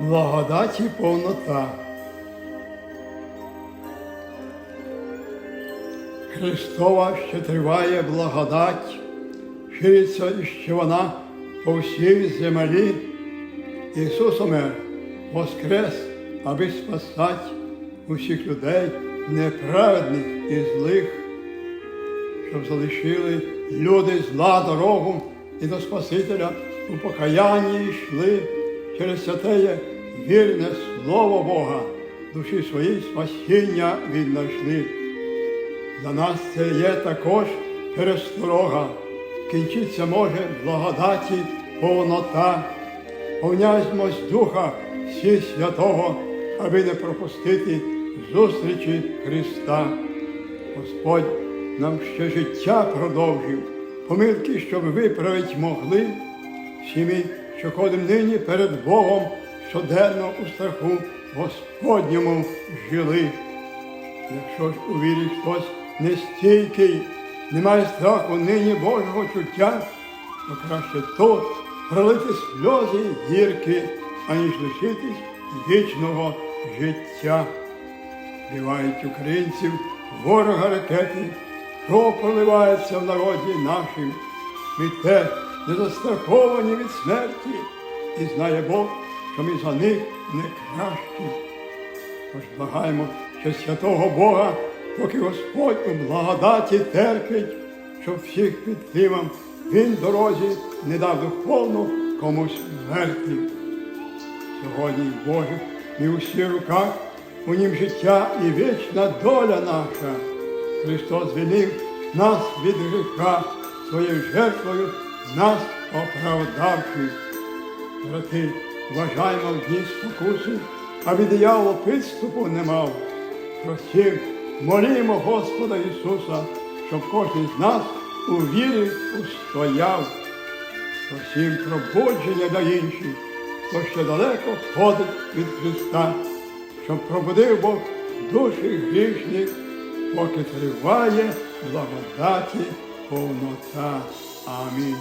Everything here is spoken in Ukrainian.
благодаті повнота. Христова ще триває благодать, шириться іще вона по всій землі. Ісус умер, воскрес, аби спасать усіх людей, неправедних і злих, щоб залишили люди зла дорогу і до Спасителя у покаянні йшли через святеє вірне Слово Бога, душі свої спасіння віднайшли. Для нас це є також пересторога. Кінчиться може благодаті повнота. Повнязьмось Духа всі святого, аби не пропустити зустрічі Христа. Господь нам ще життя продовжив, помилки, щоб виправить могли. Всі ми, що ходимо нині перед Богом, щоденно у страху Господньому жили. Якщо ж у вірі хтось нестійкий, не має страху нині Божого чуття, то краще тут пролити сльози гірки, аніж лишитись вічного життя. Бивають українців ворога ракети, кров проливається в народі нашим. Ми те не застраховані від смерті, і знає Бог, що ми за них не кращі. Тож благаємо ще святого Бога, поки Господь у благодаті терпить, щоб всіх підтримав, Він дорозі не дав духовну комусь мертві. Сьогодні Боже, і у всіх руках, у нім життя і вічна доля наша. Христос звільнив нас від гріха своєю жертвою, нас оправдавши. Брати, вважаймо в дні спокуси, аби диявол підступу не мав. Просім, молімо Господа Ісуса, щоб кожен з нас у вірі устояв. Просім пробудження для інших, хто ще далеко ходить від Христа, щоб пробудив Бог душі грішних, поки триває благодаті повнота. Амінь.